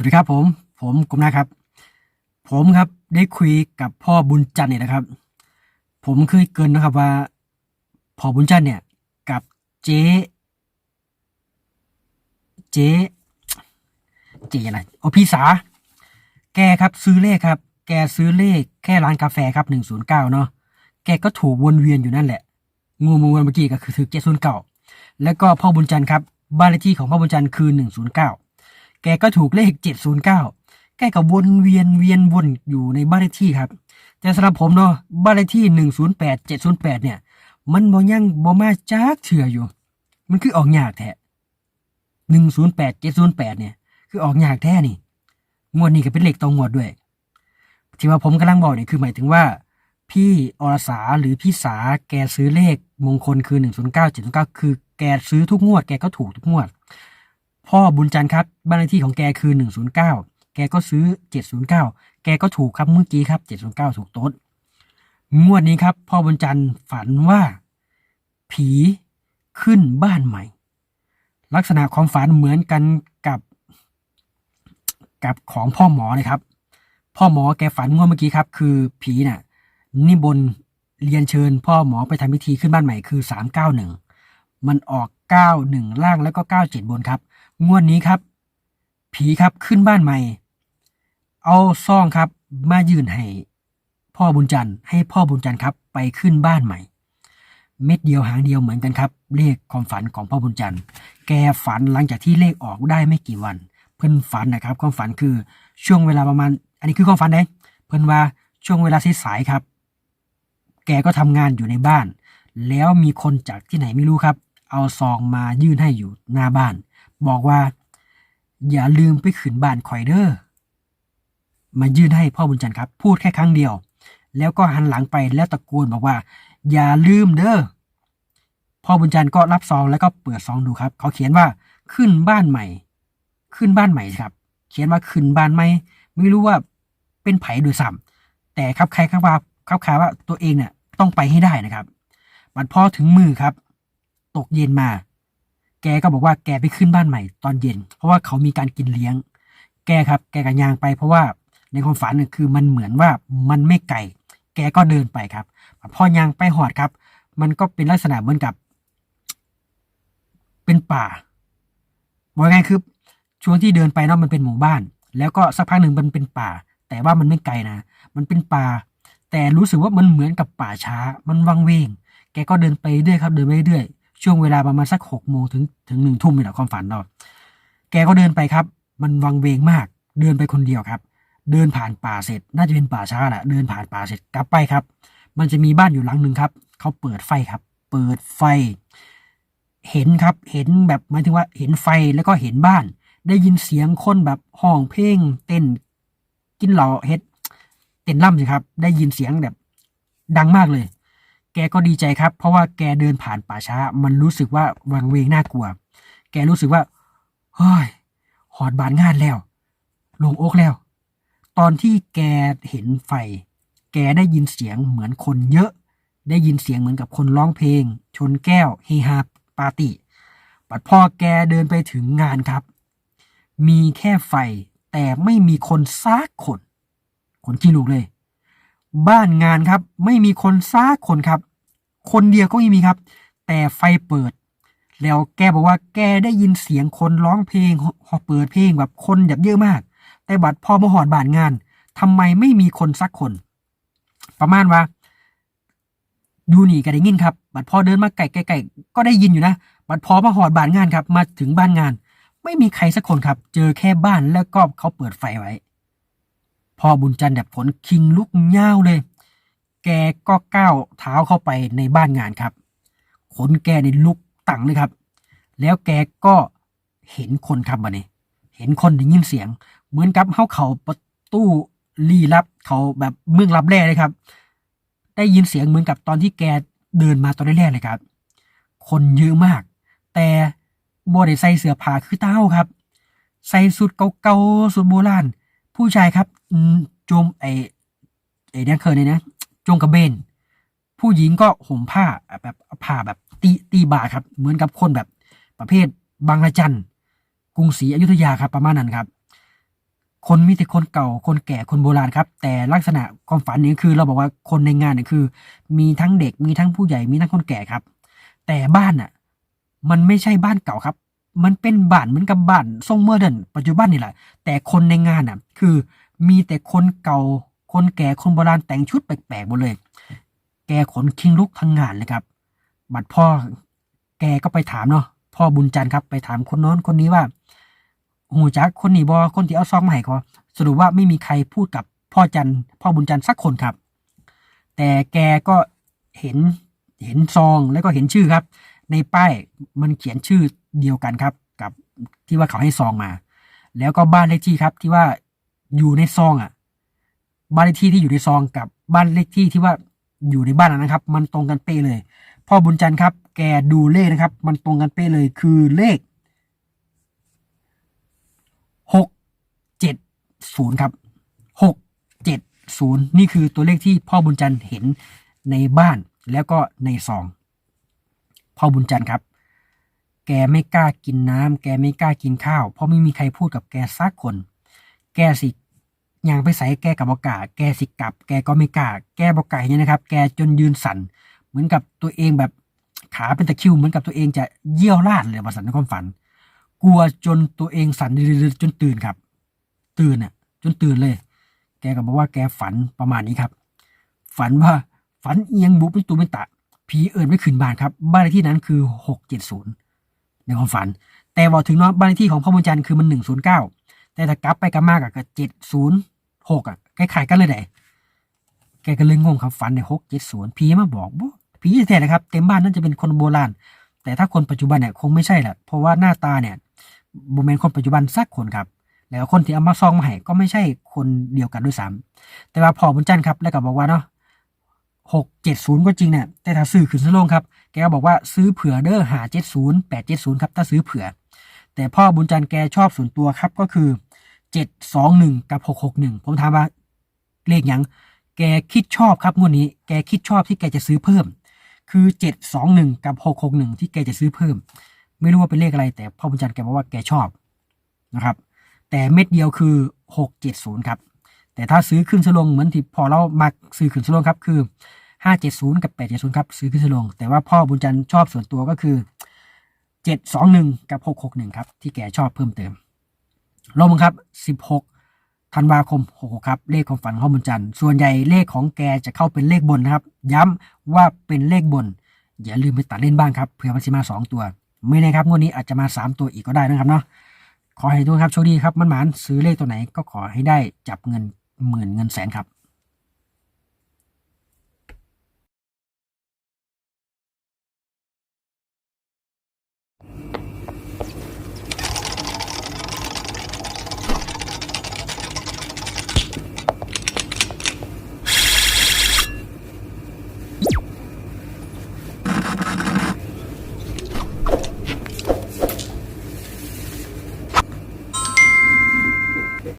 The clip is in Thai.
วัสดีครับผม ผมกุมนะครับ ผมครับได้คุยกับพ่อบุญจันทร์เนี่ยนะครับ ผมเคยเกินนะครับว่าพ่อบุญจันทร์เนี่ย กับเจ๊เจ๊เจ๊อะไรโอพี่สา แกครับซื้อเลขครับ แกซื้อเลขแค่ร้านกาแฟครับหนึ่งศูนย์เก้าเนาะแกก็ถูกวนเวียนอยู่นั่นแหละงูมูเมื่อกี้ก็คือถือเจ็ดศูนย์เก้าแล้วก็พ่อบุญจันทร์ครับบ้านเลขที่ของพ่อบุญจันทร์คือหนึ่งศูนย์เก้า แกก็ถูกเลข 709 แกก็วนเวียนเวียนวนอยู่ในบ้านเลขที่ครับ แต่สำหรับผมเนาะบ้านเลขที่ 108 708 เนี่ย มันบ่ยังบ่มาจากเถื่ออยู่ มันคือออกยากแท้108 708 เนี่ย คือออกยากแท้นี่ งวดนี้ก็เป็นเลขตรงงวดด้วย ที่ว่าผมกำลังบอกเนี่ยคือหมายถึงว่า พี่อรสาหรือพี่สาแกซื้อเลขมงคลคือ 109 709 คือแกซื้อทุกงวด แกก็ถูกทุกงวด พ่อบุญจันทร์ครับบ้านเลขที่ของแกคือ 109 แกก็ซื้อ 709 แกก็ถูกครับเมื่อกี้ครับ 709 ถูกโต๊ดงวดนี้ครับ พ่อบุญจันทร์ฝันว่า ผีขึ้นบ้านใหม่ ลักษณะของฝันเหมือนกันกับ กับของพ่อหมอเลยครับ พ่อหมอแกฝันงวดเมื่อกี้ครับ คือผีน่ะนิบนเรียนเชิญ พ่อหมอไปทำพิธีขึ้นบ้านใหม่คือ 391 มันออก 91 ล่างแล้วก็ 97 บนครับ งวดนี้ครับ ผีครับขึ้นบ้านใหม่ เอาซองครับ มายื่นให้ พ่อบุญจันทร์ให้พ่อบุญจันทร์ครับ ไปขึ้นบ้านใหม่ เม็ดเดียวหางเดียวเหมือนกันครับเลขความฝันของพ่อบุญจันทร์แกฝันหลังจากที่เลขออกได้ไม่กี่วัน เพิ่นฝันนะครับ ความฝันคือช่วงเวลาประมาณ อันนี้คือความฝันเองเพิ่นว่าช่วงเวลาสายๆครับ แกก็ทำงานอยู่ในบ้าน แล้วมีคนจากที่ไหนไม่รู้ครับ เอาซองมายื่นให้อยู่หน้าบ้าน บอกว่า อย่าลืมไปขืนบ้านคอยเดอร์มายื่นให้พ่อบุญจันทร์ครับ พูดแค่ครั้งเดียว แล้วก็หันหลังไปแล้วตะโกนบอกว่า อย่าลืมเด้อพ่อบุญจันทร์ก็รับซองแล้วก็เปิดซองดูครับ เขาเขียนว่าขึ้นบ้านใหม่ ขึ้นบ้านใหม่ครับ เขียนว่าขึ้นบ้านใหม่ไม่รู้ว่าเป็นไผ่โดยซ้ำแต่ครับใครครับว่าครับคาว่าตัวเองเนี่ยต้องไปให้ได้นะครับบัดพอถึงมือครับ ตกเย็นมา แกก็บอกว่าแกไปขึ้นบ้านใหม่ตอนเย็น เพราะว่าเขามีการกินเลี้ยง แกครับ แกก็ยางไปเพราะว่าในความฝันเนี่ยคือมันเหมือนว่ามันไม่ไกลแกก็เดินไปครับ พอยางไปหอดครับ มันก็เป็นลักษณะเหมือนกับ เป็นป่าบอกไงคือช่วงที่เดินไปเนาะมันเป็นหมู่บ้าน แล้วก็สักพักหนึ่งมันเป็นป่า แต่ว่ามันไม่ไกลนะ มันเป็นป่า แต่รู้สึกว่ามันเหมือนกับป่าช้า มันวังเวง แกก็เดินไปเรื่อยครับ เดินไปเรื่อย ช่วงเวลาประมาณสักหกโมงถึงถึงหนึ่งทุ่มนี่แหละความฝันเราแกก็เดินไปครับ มันวังเวงมาก เดินไปคนเดียวครับ เดินผ่านป่าเสร็จ น่าจะเป็นป่าช้าแหละเดินผ่านป่าเสร็จกลับไปครับ มันจะมีบ้านอยู่หลังหนึ่งครับเขาเปิดไฟครับ เปิดไฟ เห็นครับ เห็นแบบหมายถึงว่าเห็นไฟแล้วก็เห็นบ้าน ได้ยินเสียงคนแบบห้องเพลงเต้น กินเหล้าเฮ็ดเต้นล่ำสิครับ ได้ยินเสียงแบบ ดังมากเลย แกก็ดีใจครับ เพราะว่าแกเดินผ่านป่าช้า มันรู้สึกว่าวังเวงน่ากลัว แกรู้สึกว่าเฮ้ยหอดบานงานแล้ว ลงอกแล้ว ตอนที่แกเห็นไฟ แกได้ยินเสียงเหมือนคนเยอะ ได้ยินเสียงเหมือนกับคนร้องเพลง ชนแก้วเฮฮาปาร์ตี้ปัดพ่อแกเดินไปถึงงานครับ มีแค่ไฟแต่ไม่มีคนซักคน คนขี้ลูกเลย บ้านงานครับ ไม่มีคนซักคนครับ คนเดียวก็ไม่มีครับ แต่ไฟเปิด แล้วแกบอกว่าแกได้ยินเสียงคนร้องเพลงฮอเปิดเพลงแบบคนแบบเยอะมาก แต่บัดพอมาหอดบ้านงานทำไมไม่มีคนสักคน ประมาณว่าดูนี่ก็ได้ยินครับ บัดพอเดินมาไก่ไก่ก็ได้ยินอยู่นะ บัดพอมาหอดบ้านงานครับ มาถึงบ้านงาน ไม่มีใครสักคนครับ เจอแค่บ้านแล้วก็เขาเปิดไฟไว้ พ่อบุญจันทร์แบบผลคิงลุกเง่าเลย แกก็ก้าวเท้าเข้าไปในบ้านงานครับ ขนแกในลุกตั้งเลยครับ แล้วแกก็เห็นคนครับบัดนี้ เห็นคนได้ยินเสียง เหมือนกับเขาเขาประตูลี้ลับเขาแบบเมืองลับแร่เลยครับ ได้ยินเสียงเหมือนกับตอนที่แกเดินมาตอนแรกเลยครับ คนเยอะมาก แต่บ่ได้ใส่เสื้อผ้าคือเต้าครับ ใส่สุดเก่าๆสุดโบราณ ผู้ชายครับโจมไอไอ้นั่นเคยเลยนะโจงกระเบน ผู้หญิงก็ห่มผ้าแบบผ้าแบบตีตีบ่าครับ เหมือนกับคนแบบประเภทบางระจันกรุงศรีอยุธยาครับประมาณนั้นครับ คนมีแต่คนเก่าคนแก่คนโบราณครับ แต่ลักษณะความฝันนี้คือเราบอกว่าคนในงานเนี่ยคือ มีทั้งเด็กมีทั้งผู้ใหญ่มีทั้งคนแก่ครับ แต่บ้านอะ มันไม่ใช่บ้านเก่าครับ มันเป็นบ้านเหมือนกับบ้านทรงโมเดิร์นปัจจุบันนี่แหละ แต่คนในงานอะ คือมีแต่คนเก่าคนแก่คนโบราณแต่งชุดแปลกๆหมดเลย แกขนคิงลุกทั้งงานเลยครับ บัดพ่อแกก็ไปถามเนาะพ่อบุญจันทร์ครับไปถามคนโน้นคนนี้ว่าหูจักคนนี้บอคนที่เอาซองมาให้เขาสรุปว่าไม่มีใครพูดกับพ่อจันทร์พ่อบุญจันทร์สักคนครับ แต่แกก็เห็นเห็นซองแล้วก็เห็นชื่อครับ ในป้ายมันเขียนชื่อ เดียวกันครับ กับที่ว่าเขาให้ซองมา แล้วก็บ้านเลขที่ครับ ที่ว่าอยู่ในซองอะ บ้านเลขที่ที่อยู่ในซองกับบ้านเลขที่ที่ว่าอยู่ในบ้านนั้นนะครับ มันตรงกันเป๊ะเลย พ่อบุญจันทร์ครับ แกดูเลขนะครับ มันตรงกันเป๊ะเลยคือเลขหกเจ็ดศูนย์ครับหกเจ็ดศูนย์นี่คือตัวเลขที่พ่อบุญจันทร์เห็นในบ้านแล้วก็ในซอง พ่อบุญจันทร์ครับ แกไม่กล้ากินน้ำแกไม่กล้ากินข้าว เพราะไม่มีใครพูดกับแกสักคน แกสิยางไปใส่แกกับบอกาแกสิกลับ แกก็ไม่กล้า แกบอกไก่เนี่ยนะครับ แกจนยืนสั่น เหมือนกับตัวเองแบบขาเป็นตะคิว เหมือนกับตัวเองจะเยี่ยวราดเลยมาสั่นในความฝัน กลัวจนตัวเองสั่นจนตื่นครับ ตื่นอะ จนตื่นเลย แกก็บอกว่าแกฝันประมาณนี้ครับ ฝันว่าฝันเอียงบุบเป็นตูเป็นตะ ผีเอิญไม่ขึ้นบ้านครับ บ้านเลขที่นั้นคือหกเจ็ดศูนย์ ในความฝัน แต่บอกถึงเนาะบ้านเลขที่ของพ่อบุญจันทร์คือมันหนึ่งศูนย์เก้าแต่ถ้ากลับไปกลับมากอะก็เจ็ดศูนย์หกอะคล้ายๆกันเลยไหนแกก็เลยงงครับฝันในหกเจ็ดศูนย์ผีมาบอกบ่ผีแท้ๆนะครับ เต็มบ้านนั่นจะเป็นคนโบราณ แต่ถ้าคนปัจจุบันเนี่ยคงไม่ใช่แหละเพราะว่าหน้าตาเนี่ยบุเมนคนปัจจุบันสักคนครับ แล้วคนที่เอามาซองมาให้ก็ไม่ใช่คนเดียวกันด้วยซ้ำแต่ว่าพ่อบุญจันทร์ครับแล้วก็บอกว่าเนาะ หกเจ็ดศูนย์ก็จริงเนี่ยแต่ถ้าซื้อขึ้นซื้อลงครับ แกบอกว่าซื้อเผื่อเด้อหาเจ็ดศูนย์แปดเจ็ดศูนย์ครับถ้าซื้อเผื่อ แต่พ่อบุญจันทร์แกชอบส่วนตัวครับก็คือเจ็ดสองหนึ่งกับหกหกหนึ่งผมถามว่าเลขยังแกคิดชอบครับงวดนี้ แกคิดชอบที่แกจะซื้อเพิ่ม คือเจ็ดสองหนึ่งกับหกหกหนึ่งที่แกจะซื้อเพิ่ม ไม่รู้ว่าเป็นเลขอะไร แต่พ่อบุญจันทร์แกบอกว่าแกชอบนะครับ แต่เม็ดเดียวคือหกเจ็ดศูนย์ครับแต่ถ้าซื้อขึ้นซื้อลงเหมือนที่พอเรามักซื้อขึ้นซื้อลงครับคือ ห้าเจ็ดศูนย์กับแปดเจ็ดศูนย์ครับ ซื้อขึ้นซื้อลง แต่ว่าพ่อบุญจันทร์ชอบส่วนตัวก็คือเจ็ดสองหนึ่งกับหกหกหนึ่งครับ ที่แกชอบเพิ่มเติม ลงครับสิบหกธันวาคมหกครับ เลขของฝันของพ่อบุญจันทร์ส่วนใหญ่เลขของแกจะเข้าเป็นเลขบนนะครับ ย้ำว่าเป็นเลขบน อย่าลืมไปตัดเล่นบ้างครับเผื่อมันจะมาสองตัว ไม่แน่ครับงวดนี้อาจจะมาสามตัวอีกก็ได้นะครับเนาะขอให้ทุกคนครับโชคดีครับมันหมานซื้อเลขตัวไหนก็ขอให้ได้จับเงินหมื่นเงินแสนครับ